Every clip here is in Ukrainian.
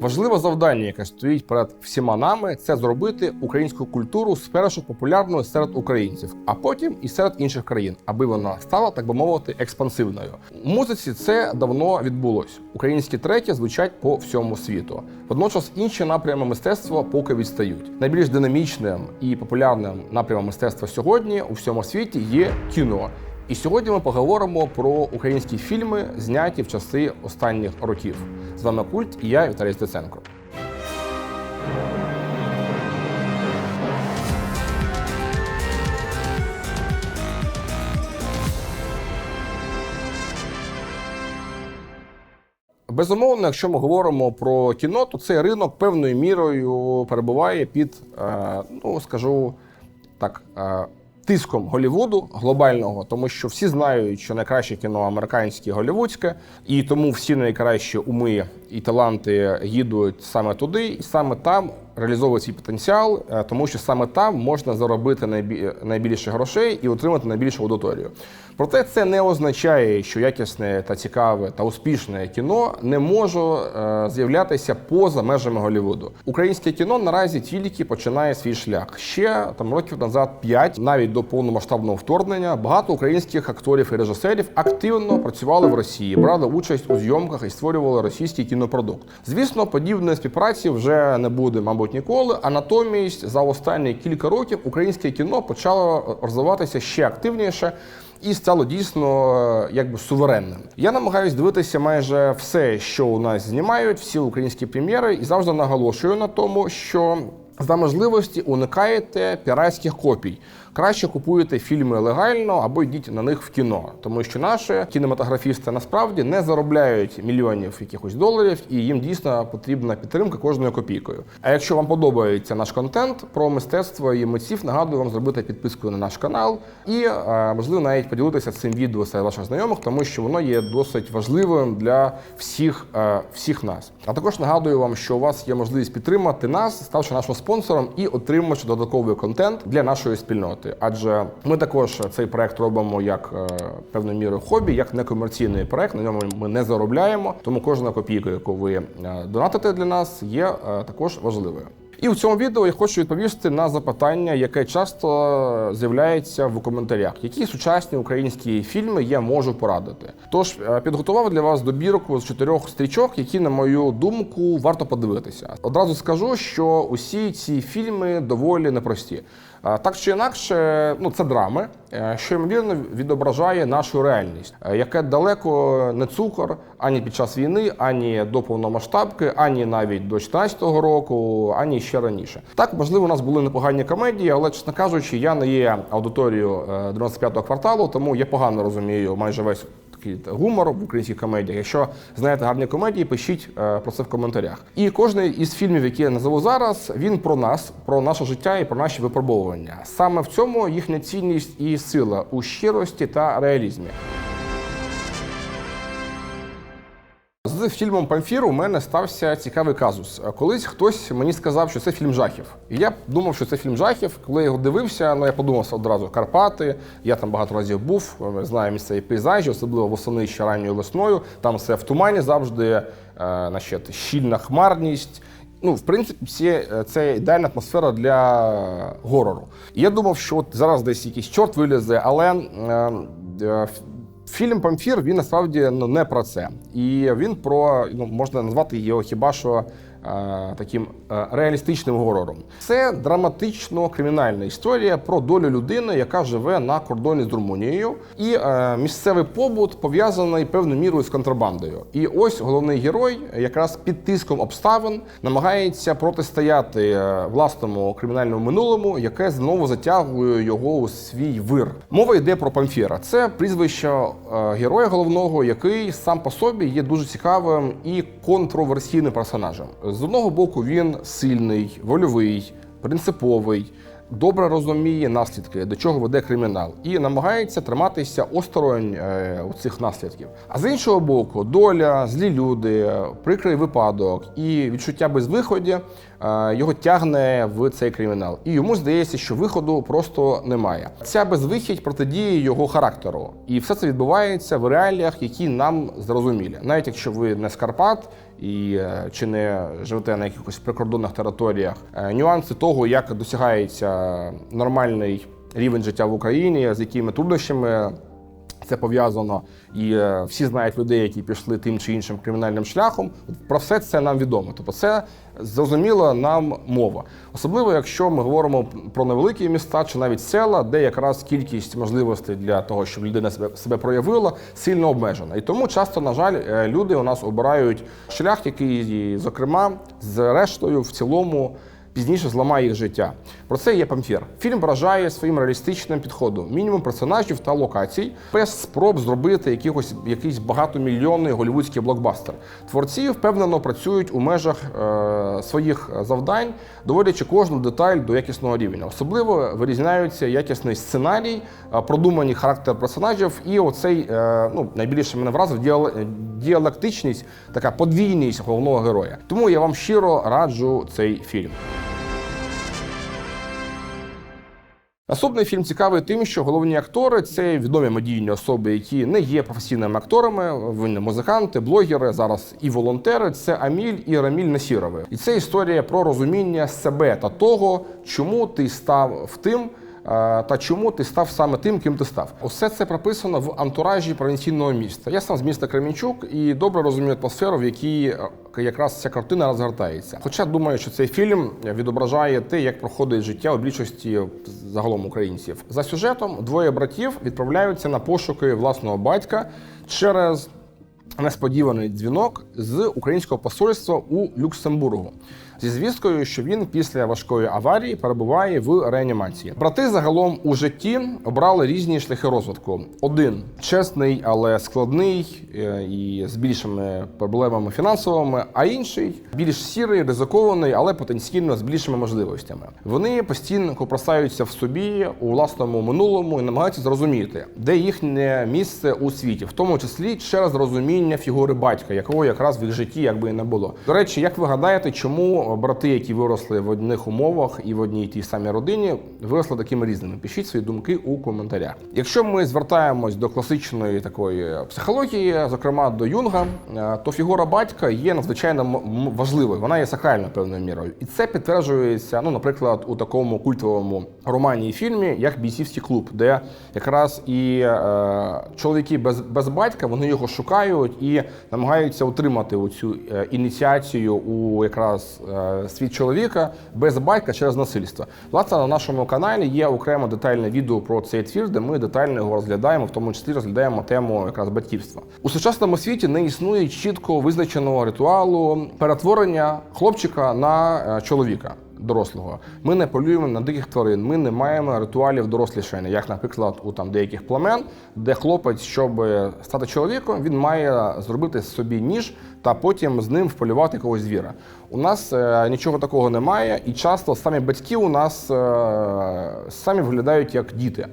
Важливе завдання, яке стоїть перед всіма нами, це зробити українську культуру спершу популярною серед українців, а потім і серед інших країн, аби вона стала, так би мовити, експансивною. У музиці це давно відбулось. Українські треки звучать по всьому світу. Водночас інші напрями мистецтва поки відстають. Найбільш динамічним і популярним напрямом мистецтва сьогодні у всьому світі є кіно. І сьогодні ми поговоримо про українські фільми, зняті в часи останніх років. З вами Культ і я Віталій Стеценко. Безумовно, якщо ми говоримо про кіно, то цей ринок певною мірою перебуває під, е, ну скажу так, е, тиском Голівуду глобального, тому що всі знають, що найкраще кіно американське голівудське, і тому всі найкращі уми і таланти їдуть саме туди, і саме там реалізовують свій потенціал, е, тому що саме там можна заробити найбільше грошей і отримати найбільшу аудиторію. Проте це не означає, що якісне та цікаве та успішне кіно не може е, з'являтися поза межами Голлівуду. Українське кіно наразі тільки починає свій шлях. Ще там років назад 5, навіть до повномасштабного вторгнення, багато українських акторів і режисерів активно працювали в Росії, брали участь у зйомках і створювали російський кінопродукт. Звісно, подібної співпраці вже не буде, мабуть, ніколи. А натомість за останні кілька років українське кіно почало розвиватися ще активніше. І стало дійсно е, якби суверенним. Я намагаюсь дивитися майже все, що у нас знімають, всі українські прем'єри, і завжди наголошую на тому, що за можливості уникаєте піратських копій. Краще купуєте фільми легально або йдіть на них в кіно, тому що наші кінематографісти насправді не заробляють мільйонів якихось доларів, і їм дійсно потрібна підтримка кожною копійкою. А якщо вам подобається наш контент про мистецтво і митців, нагадую вам зробити підписку на наш канал і е, можливо навіть поділитися цим відео серед ваших знайомих, тому що воно є досить важливим для всіх, е, всіх нас. А також нагадую вам, що у вас є можливість підтримати нас, ставши нашим спонсором і отримавши додатковий контент для нашої спільноти. Адже ми також цей проект робимо як е, певною мірою хобі, як некомерційний проект. На ньому ми не заробляємо. Тому кожна копійка, яку ви е, донатите для нас, є е, також важливою. І в цьому відео я хочу відповісти на запитання, яке часто з'являється в коментарях. Які сучасні українські фільми я можу порадити? Тож підготував для вас добірку з чотирьох стрічок, які, на мою думку, варто подивитися. Одразу скажу, що усі ці фільми доволі непрості. Е, Так чи інакше, ну це драми, е, що ймовірно відображає нашу реальність, е, яке далеко не цукор ані під час війни, ані до повномасштабки, ані навіть до 14-го року, ані ще раніше. Так, можливо, у нас були непогані комедії, але чесно кажучи, я не є аудиторією е, 95-го кварталу, тому я погано розумію майже весь такий гумор в українських комедіях. Якщо знаєте гарні комедії, пишіть е, про це в коментарях. І кожний із фільмів, які я назову зараз, він про нас, про наше життя і про наші випробовування. Саме в цьому їхня цінність і сила у щирості та реалізмі. З фільмом Памфір у мене стався цікавий казус. Колись хтось мені сказав, що це фільм жахів. І я думав, що це фільм жахів. Коли я його дивився, ну я подумав одразу Карпати. Я там багато разів був, знаю місцеві пейзажі, особливо восени ще ранньою весною. Там все в тумані завжди, е, значить, щільна хмарність. Ну, в принципі, е, це ідеальна атмосфера для горору. І я думав, що от зараз десь якийсь чорт вилізе, але. Фільм Памфір він насправді ну, не про це. І він про ну можна назвати його хіба що таким е, реалістичним горором. Це драматично-кримінальна історія про долю людини, яка живе на кордоні з Румунією, і е, місцевий побут пов'язаний певною мірою з контрабандою. І ось головний герой, якраз під тиском обставин, намагається протистояти е, власному кримінальному минулому, яке знову затягує його у свій вир. Мова йде про Памфіра. Це прізвище е, героя головного, який сам по собі є дуже цікавим і контроверсійним персонажем. З одного боку, він сильний, вольовий, принциповий. Добре розуміє наслідки, до чого веде кримінал, і намагається триматися осторонь е, у цих наслідків. А з іншого боку, доля, злі люди, прикрий випадок і відчуття безвиході е, його тягне в цей кримінал. І йому здається, що виходу просто немає. Ця безвихідь протидіє його характеру, і все це відбувається в реаліях, які нам зрозумілі. Навіть якщо ви не з Карпат і е, чи не живете на якихось прикордонних територіях. Е, Нюанси того, як досягається нормальний рівень життя в Україні, з якими труднощами це пов'язано, і е, всі знають людей, які пішли тим чи іншим кримінальним шляхом. Про все це нам відомо. Тобто, це зрозуміла нам мова. Особливо, якщо ми говоримо про невеликі міста чи навіть села, де якраз кількість можливостей для того, щоб людина себе, себе проявила, сильно обмежена. І тому часто, на жаль, е, люди у нас обирають шлях, який, зокрема, з рештою в цілому пізніше зламає їх життя. Про це є памфір. Фільм вражає своїм реалістичним підходом, мінімум персонажів та локацій, без спроб зробити якихось якийсь багатомільйонний голівудський блокбастер. Творці впевнено працюють у межах е, своїх завдань, доводячи кожну деталь до якісного рівня. Особливо вирізняються якісний сценарій, е, продуманий характер персонажів, і оцей е, ну найбільше мене вразив діал- діалектичність, така подвійність головного героя. Тому я вам щиро раджу цей фільм. Наступний фільм цікавий тим, що головні актори це відомі медійні особи, які не є професійними акторами. Вони музиканти, блогери, зараз і волонтери. Це Аміль і Раміль Насірови. І це історія про розуміння себе та того, чому ти став в тим. Та чому ти став саме тим, ким ти став? Усе це прописано в антуражі провінційного міста. Я сам з міста Кременчук і добре розумію атмосферу, в якій е, якраз ця картина розгортається. Хоча думаю, що цей фільм відображає те, як проходить життя у більшості загалом українців. За сюжетом двоє братів відправляються на пошуки власного батька через несподіваний дзвінок з українського посольства у Люксембургу зі звісткою, що він після важкої аварії перебуває в реанімації. Брати загалом у житті обрали різні шляхи розвитку. Один чесний, але складний е, і з більшими проблемами фінансовими, а інший більш сірий, ризикований, але потенційно з більшими можливостями. Вони постійно копросаються в собі у власному минулому і намагаються зрозуміти, де їхнє місце у світі, в тому числі через розуміння фігури батька, якого якраз в їх житті якби і не було. До речі, як ви гадаєте, чому брати, які виросли в одних умовах і в одній тій самій родині, виросли такими різними? Пишіть свої думки у коментарях. Якщо ми звертаємось до класичної такої психології, зокрема до Юнга, е, то фігура батька є надзвичайно важливою. Вона є сакральною певною мірою, і це підтверджується, ну, наприклад, у такому культовому романі і фільмі, як бійцівський клуб, де якраз і е, чоловіки без, без батька вони його шукають і намагаються утримати оцю е, ініціацію у якраз е, світ чоловіка без батька через насильство. Власне, на нашому каналі є окремо детальне відео про цей твір, де ми детально його розглядаємо, в тому числі розглядаємо тему якраз батьківства. У сучасному світі не існує чітко визначеного ритуалу перетворення хлопчика на е, чоловіка. Дорослого ми не полюємо на диких тварин. Ми не маємо ритуалів дорослішання, як, наприклад, у там деяких племен, де хлопець, щоб стати чоловіком, він має зробити собі ніж та потім з ним вполювати когось звіра. У нас е, нічого такого немає, і часто самі батьки у нас е, самі виглядають як діти.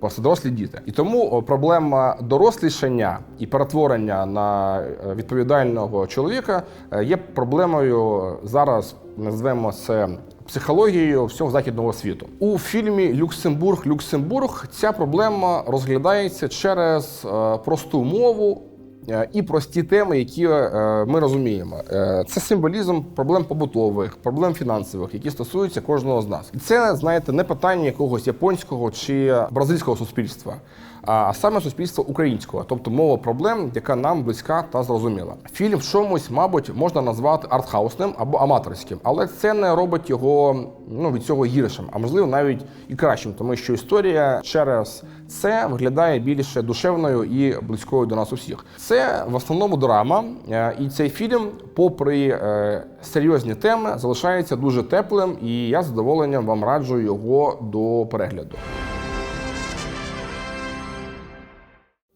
Просто дорослі діти. І тому проблема дорослішання і перетворення на е, відповідального чоловіка е, є проблемою зараз, назвемо це психологією всього західного світу. У фільмі Люксембург Люксембург ця проблема розглядається через е, просту мову. Е, І прості теми, які е, ми розуміємо, Е, це символізм проблем побутових, проблем фінансових, які стосуються кожного з нас. І це, знаєте, не питання якогось японського чи бразильського суспільства, а саме суспільства українського, тобто мова проблем, яка нам близька та зрозуміла. Фільм в чомусь, мабуть, можна назвати артхаусним або аматорським, але це не робить його ну від цього гіршим, а можливо навіть і кращим, тому що історія через це виглядає більше душевною і близькою до нас усіх. Це в основному драма, е, і цей фільм, попри е, серйозні теми, залишається дуже теплим, і я з задоволенням вам раджу його до перегляду.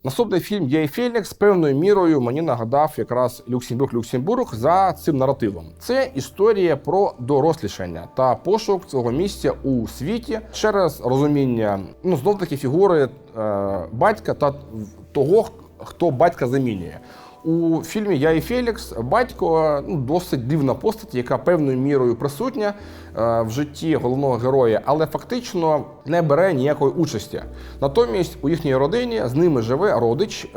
Наступний фільм «Я і Фелікс» певною мірою мені нагадав якраз Люксембург Люксембург за цим наративом. Це історія про дорослішання та пошук цього місця у світі через розуміння ну знов таки фігури е, батька та того, хто батька замінює. У фільмі Я і Фелікс батько ну, досить дивна постать, яка певною мірою присутня в житті головного героя, але фактично не бере ніякої участі. Натомість у їхній родині з ними живе родич, е,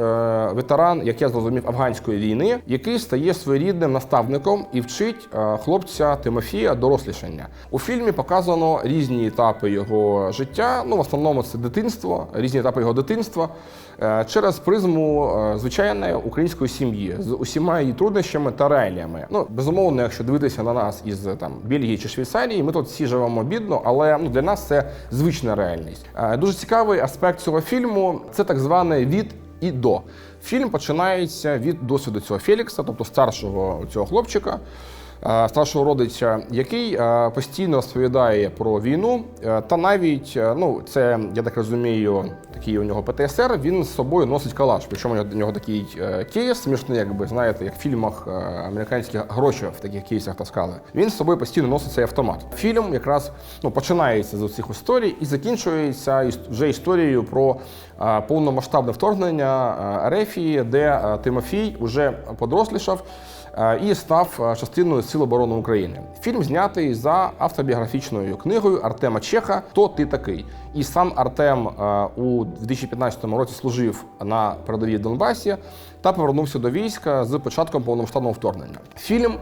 ветеран, як я зрозумів, афганської війни, який стає своєрідним наставником і вчить е, хлопця Тимофія дорослішання. У фільмі показано різні етапи його життя. Ну, в основному це дитинство, різні етапи його дитинства е, через призму е, звичайної української сім'ї з усіма її труднощами та реаліями. Ну, безумовно, якщо дивитися на нас із там Бельгії чи Швейцарії, ми тут всі живемо бідно, але ну для нас це звична реальність. Е, Дуже цікавий аспект цього фільму це так зване від і до. Фільм починається від досвіду цього Фелікса, тобто старшого цього хлопчика. Е, Старшого родича, який е, постійно розповідає про війну, е, та навіть ну це я так розумію, такий у нього ПТСР. Він з собою носить калаш. Причому у нього- такий кейс смішний, якби знаєте, як в фільмах американських гроші в таких кейсах таскали. Він з собою постійно носить цей автомат. Фільм якраз ну починається з цих історій і закінчується вже історією про повномасштабне вторгнення Ерефії, де Тимофій уже подрослішав і став е, частиною Сил оборони України. Фільм знятий за автобіографічною книгою Артема Чеха Хто ти такий? І сам Артем е, у 2015 році служив на передовій Донбасі та повернувся до війська з початком повномасштабного вторгнення. Фільм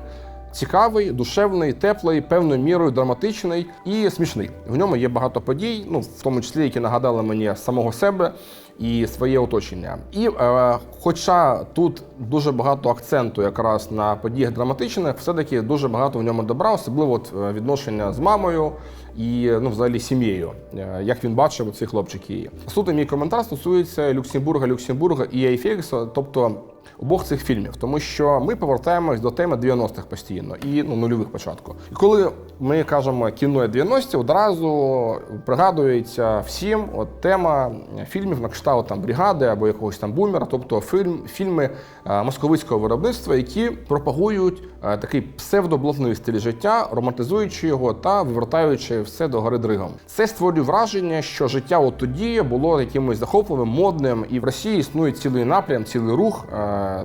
Цікавий, душевний, теплий, певною мірою драматичний і смішний. В ньому є багато подій, ну в тому числі, які нагадали мені самого себе і своє оточення. І е, хоча тут дуже багато акценту якраз на подіях драматичних, все-таки дуже багато в ньому добра, особливо от, е, відношення з мамою і ну, взагалі сім'єю, е, як він бачив цей хлопчик її. Суто мій коментар стосується Люксембурга, Люксембурга і Ейфельса, тобто обох цих фільмів, тому що ми повертаємось до теми 90-х постійно і ну, нульових початку. І коли ми кажемо кіно 90-ті, одразу пригадується всім от тема фільмів на кшталт там бригади або якогось там бумера, тобто фільм, фільми е, московицького виробництва, які пропагують е, такий псевдоблатний стиль життя, романтизуючи його та вивертаючи все до гори дригом. Це створює враження, що життя от тоді було якимось захопливим, модним, і в Росії існує цілий напрям, цілий рух, е,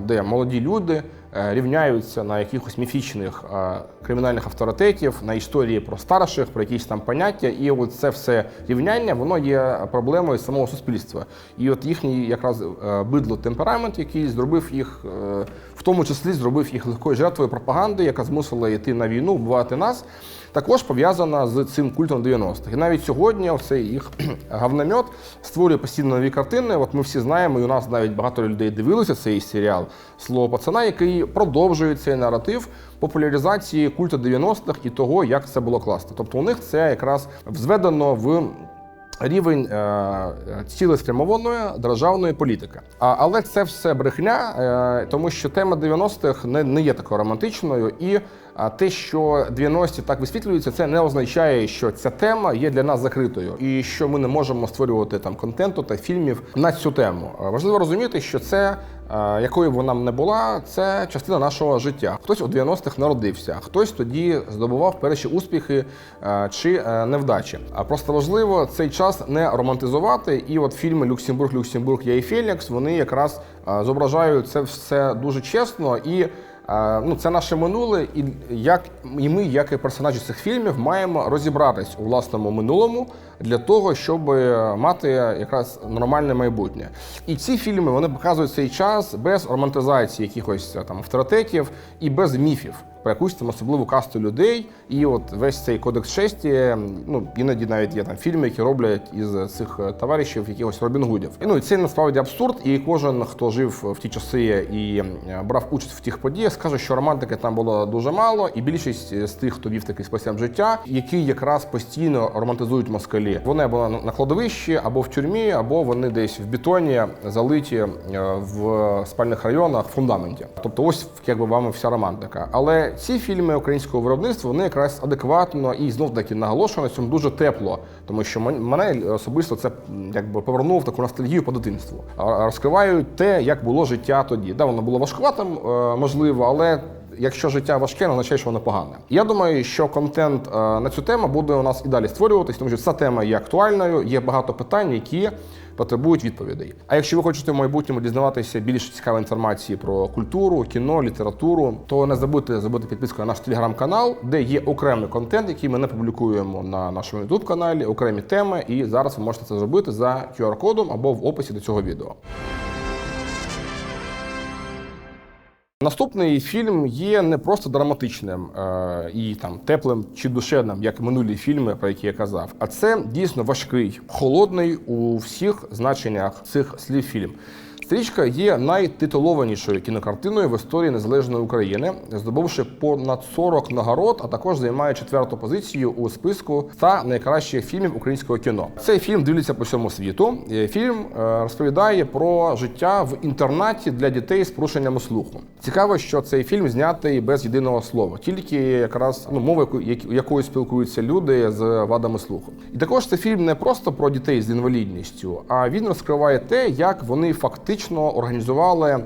де молоді люди е, рівняються на якихось міфічних е, кримінальних авторитетів, на історії про старших, про якісь там поняття. І от це все рівняння, воно є проблемою самого суспільства. І от їхній якраз е, бидло темперамент, який зробив їх, е, в тому числі зробив їх легкою жертвою пропаганди, яка змусила йти на війну, вбивати нас. Також пов'язана з цим культом 90-х. І навіть сьогодні цей їх гавномет створює постійно нові картини. От ми всі знаємо, і у нас навіть багато людей дивилися цей серіал Слово пацана, який продовжує цей наратив популяризації культу 90-х і того, як це було класно. Тобто у них це якраз взведено в рівень е, цілеспрямованої державної політики. А, але це все брехня, е, тому що тема 90-х не, не є такою романтичною, і те, що 90-ті так висвітлюються, це не означає, що ця тема є для нас закритою, і що ми не можемо створювати там контенту та фільмів на цю тему. Важливо розуміти, що це. е, Якою б вона не була, це частина нашого життя. Хтось у 90-х народився, хтось тоді здобував перші успіхи е, чи е, невдачі. А просто важливо цей час не романтизувати. І от фільми Люксембург, Люксембург, Я і Фелікс вони якраз зображають це все дуже чесно і. Ну, це наше минуле, і як і ми, як і персонажі цих фільмів, маємо розібратись у власному минулому для того, щоб е, мати якраз нормальне майбутнє. І ці фільми вони показують цей час без романтизації якихось е, там авторитетів і без міфів про якусь там особливу касту людей. І от весь цей кодекс честі, ну іноді навіть є там фільми, які роблять із цих е, товаришів якихось Робін Гудів. І ну і це насправді абсурд. І кожен, хто жив в ті часи і е, брав участь в тих подіях, скаже, що романтики там було дуже мало, і більшість з тих, хто вів такий спосіб життя, які якраз постійно романтизують москалі. Вони або на- кладовищі, або в тюрмі, або вони десь в бетоні залиті е, в спальних районах в фундаменті. Тобто, ось якби вам і вся романтика. Але ці фільми українського виробництва вони якраз адекватно і знов таки наголошую на цьому дуже тепло, тому що мене особисто це якби повернуло в таку ностальгію по дитинству. Розкривають те, як було життя тоді. Да, воно було важкуватим, е, можливо, але. Якщо життя важке, не означає, що воно погане. Я думаю, що контент е, на цю тему буде у нас і далі створюватись, тому що ця тема є актуальною. Є багато питань, які потребують відповідей. А якщо ви хочете в майбутньому дізнаватися більше цікавої інформації про культуру, кіно, літературу, то не забудьте зробити підписку на наш телеграм-канал, де є окремий контент, який ми не публікуємо на нашому youtube каналі, окремі теми. І зараз ви можете це зробити за QR-кодом або в описі до цього відео. Наступний фільм є не просто драматичним е, і там теплим чи душевним, як минулі фільми, про які я казав, а це дійсно важкий, холодний у всіх значеннях цих слів фільм. Стрічка є найтитулованішою кінокартиною в історії незалежної України, здобувши понад 40 нагород, а також займає четверту позицію у списку 100 найкращих фільмів українського кіно. Цей фільм дивляться по всьому світу. Е, Фільм е, розповідає про життя в інтернаті для дітей з порушеннями слуху. Цікаво, що цей фільм знятий без єдиного слова, тільки якраз ну мова, якою спілкуються люди з вадами слуху. І також цей фільм не просто про дітей з інвалідністю, а він розкриває те, як вони фактично організували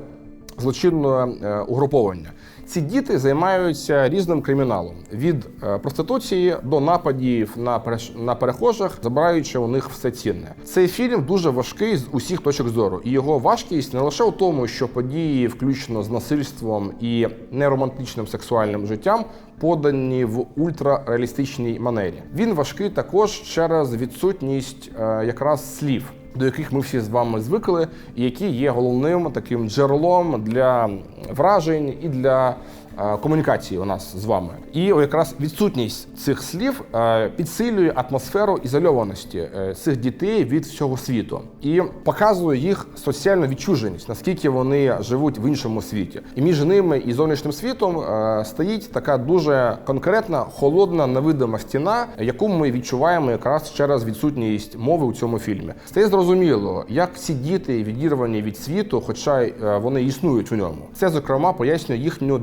злочинне е, угруповання. Ці діти займаються різним криміналом від е, проституції до нападів на перехожих, забираючи у них все цінне. Цей фільм дуже важкий з усіх точок зору, і його важкість не лише у тому, що події, включно з насильством і неромантичним сексуальним життям, подані в ультрареалістичній манері. Він важкий також через відсутність е, якраз слів до яких ми всі з вами звикли, і які є головним таким джерелом для вражень і для комунікації у нас з вами. І якраз відсутність цих слів е, підсилює атмосферу ізольованості е, цих дітей від всього світу і показує їх соціальну відчуженість, наскільки вони живуть в іншому світі. І між ними і зовнішнім світом е, стоїть така дуже конкретна, холодна, невидима стіна, яку ми відчуваємо якраз через відсутність мови у цьому фільмі. Стає зрозуміло, як ці діти відірвані від світу, хоча е, вони існують у ньому. Це зокрема пояснює їхню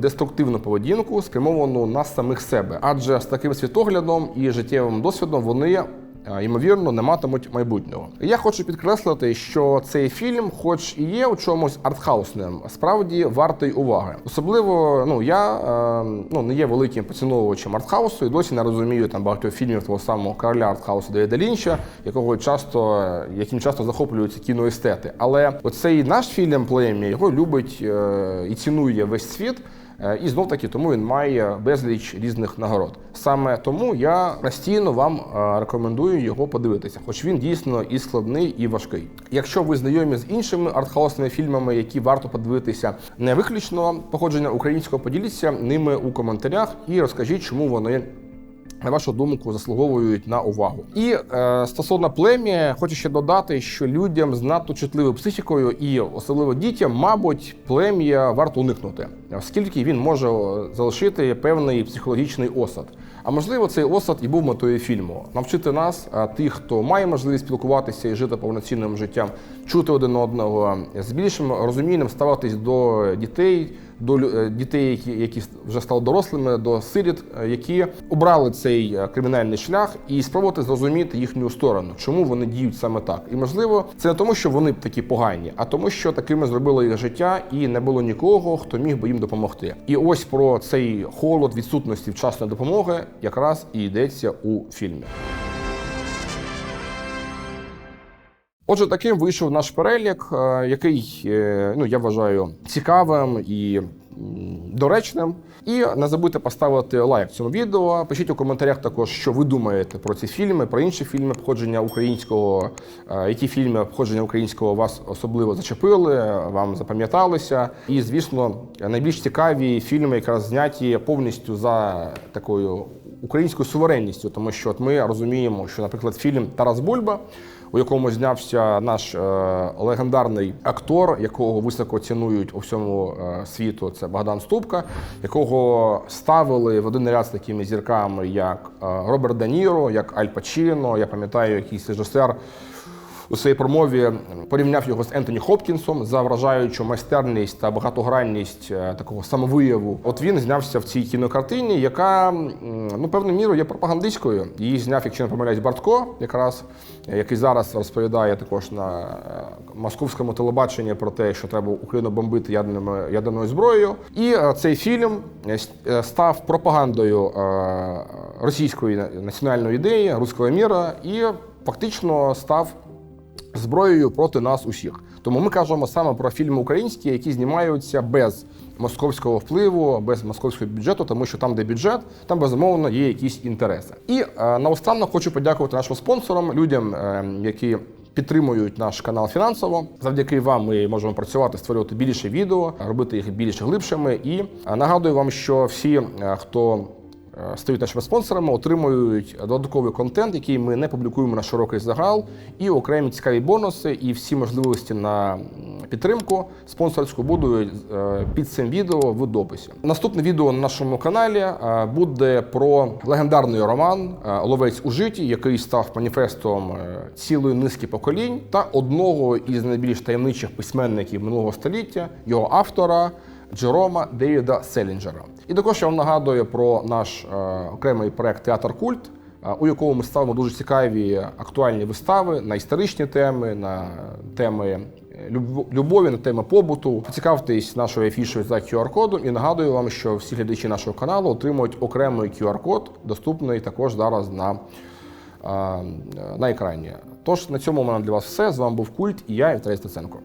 деструктивну поведінку, спрямовану на самих себе, адже з таким світоглядом і життєвим досвідом вони. е, Ймовірно, не матимуть майбутнього. Я хочу підкреслити, що цей фільм, хоч і є у чомусь артхаусним, справді вартий уваги. Особливо, ну я е, ну не є великим поціновувачем артхаусу і досі не розумію там багатьох фільмів того самого короля артхаусу Девіда Лінча, якого часто яким часто захоплюються кіноестети. Але оцей наш фільм Плем'я його любить е, і цінує весь світ. Е, І знов таки тому він має безліч різних нагород. Саме тому я постійно вам е, рекомендую його подивитися, хоч він дійсно і складний, і важкий. Якщо ви знайомі з іншими артхаусними фільмами, які варто подивитися не виключно походження українського, поділіться ними у коментарях і розкажіть, чому вони. На вашу думку, заслуговують на увагу. І е, стосовно плем'я, хочу ще додати, що людям з надто чутливою психікою і особливо дітям, мабуть, плем'я варто уникнути, оскільки він може залишити певний психологічний осад. А можливо, цей осад і був метою фільму навчити нас, а тих, хто має можливість спілкуватися і жити повноцінним життям, чути один одного, з більшим розумінням ставитись до дітей, до е, дітей, які, які вже стали дорослими, до сиріт, е, які обрали цей е, кримінальний шлях, і спробувати зрозуміти їхню сторону, чому вони діють саме так. І можливо, це не тому, що вони такі погані, а тому, що такими зробило їх життя, і не було нікого, хто міг би їм допомогти. І ось про цей холод відсутності вчасної допомоги якраз і йдеться у фільмі. Отже, таким вийшов наш перелік, е, який е, ну я вважаю цікавим і доречним. І не забудьте поставити лайк цьому відео. Пишіть у коментарях також, що ви думаєте про ці фільми, про інші фільми походження українського, е, які фільми походження українського вас особливо зачепили, вам запам'яталися. І, звісно, найбільш цікаві фільми, якраз зняті повністю за такою українською суверенністю, тому що от ми розуміємо, що, наприклад, фільм Тарас Бульба у якому знявся наш е, легендарний актор, якого високо цінують у всьому е, світу. Це Богдан Ступка, якого ставили в один ряд з такими зірками, як е, Роберт Де Ніро, як Аль Пачіно. Я пам'ятаю, якийсь режисер. У своїй промові порівняв його з Ентоні Хопкінсом за вражаючу майстерність та багатогранність е, такого самовияву. От він знявся в цій кінокартині, яка ну певною мірою є пропагандистською. Її зняв, якщо не помиляюсь, Бартко, якраз е, який зараз розповідає також на е, московському телебаченні про те, що треба Україну бомбити ядерними ядерною зброєю. І цей фільм став пропагандою російської національної ідеї, руського міра, і фактично став зброєю проти нас усіх. Тому ми кажемо саме про фільми українські, які знімаються без московського впливу, без московського бюджету, тому що там, де бюджет, там безумовно є якісь інтереси. І е, наостанок хочу подякувати нашим спонсорам, людям, е, які. Підтримують наш канал фінансово. Завдяки вам ми можемо працювати, створювати більше відео, робити їх більш глибшими. І е, нагадую вам, що всі, е, хто стають нашими спонсорами, отримують додатковий контент, який ми не публікуємо на широкий загал, і окремі цікаві бонуси, і всі можливості на підтримку спонсорську будуть е, під цим відео в дописі. Наступне відео на нашому каналі е, буде про легендарний роман е, Ловець у житті, який став маніфестом е, цілої низки поколінь та одного із найбільш таємничих письменників минулого століття, його автора. Джерома Девіда Селінджера. І також я вам нагадую про наш е, окремий проект Театр Культ, е, у якому ми ставимо дуже цікаві актуальні вистави на історичні теми, на теми е, любові, на теми побуту. Поцікавтесь нашою афішою за QR-кодом і нагадую вам, що всі глядачі нашого каналу отримують окремий QR-код, доступний також зараз на, на екрані. Тож на цьому у мене для вас все. З вами був Культ і я, Віталій Стеценко.